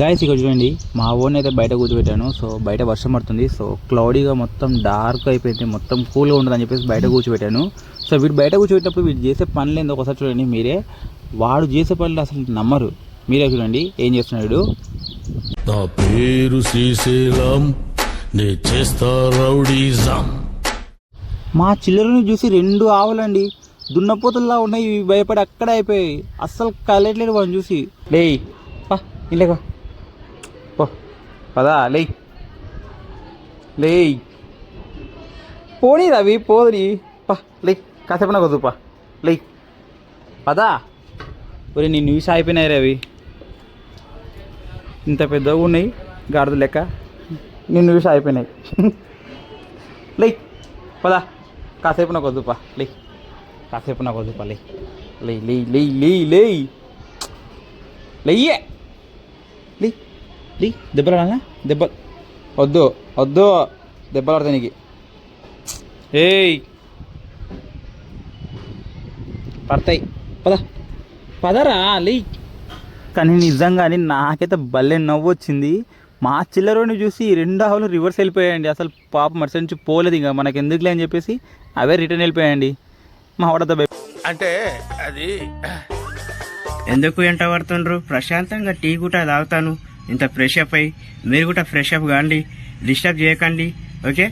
Guys ఇక్కడ చూడండి మా ఓన్ అయితే బయట కూర్చోబెట్టాను. సో బయట వర్షం పడుతుంది. సో క్లౌడీగా మొత్తం డార్క్ అయిపోయింది. మొత్తం కూల్గా ఉంటుందని చెప్పేసి బయట కూర్చోబెట్టాను. సో వీడు బయట కూర్చోబెట్టినప్పుడు వీడు చేసే పనులు ఏందో ఒకసారి చూడండి మీరే. వాడు చేసే పనులు అసలు నమ్మరు. మీరే చూడండి ఏం చేస్తున్నాడు వీడు. నా పేరు శ్రీశైలం నే చేస్తా రౌడీజం. మా చిల్లరని చూసి రెండు ఆవులండి. దున్నపోతుల్లా ఉన్నాయి భయపడి అక్కడే అయిపోయాయి. అస్సలు కలట్లేదు వాడిని చూసి. పా ఇల్లేకో పో పదా లే లే పోనీ రవి పోదురి. పా లే కాసేపు నాకు వద్దు పా. లేయ్. పదా. ఒరే నీ న్యూస్ అయిపోయినాయి రవి. ఇంత పెద్దగా ఉన్నాయి గాడిద లెక్క. నీ న్యూస్ అయిపోయినాయి లే పదా. కాసేపు నాకు వద్దుపా లే కాసేపు నాకు వద్దుపా లే లే లే లే లే లే లేయ్యే లే లే దెబ్బలు దెబ్బ వద్దు వద్దు దెబ్బలు పడతాయి నీకు. ఏయ్! పడతాయి. పద. పదరా లే. కానీ నిజంగానే నాకైతే భలే నవ్వు వచ్చింది. మా చిల్లరోని చూసి రెండు ఆవులు రివర్స్ వెళ్ళిపోయాయండి. అసలు పాప మరుసటి నుంచి పోలేదు ఇంకా. మనకి ఎందుకులే అని చెప్పేసి అవే రిటర్న్ వెళ్ళిపోయాయండి. మా వాడతో అంటే అది ఎందుకు ఎంట పడుతుండ్రు? ప్రశాంతంగా టీ కూడా తాగుతాను. ఇంత ఫ్రెష్ అప్ అయ్యి మీరు కూడా ఫ్రెష్ అప్ కాండి డిస్టర్బ్ చేయకండి ఓకే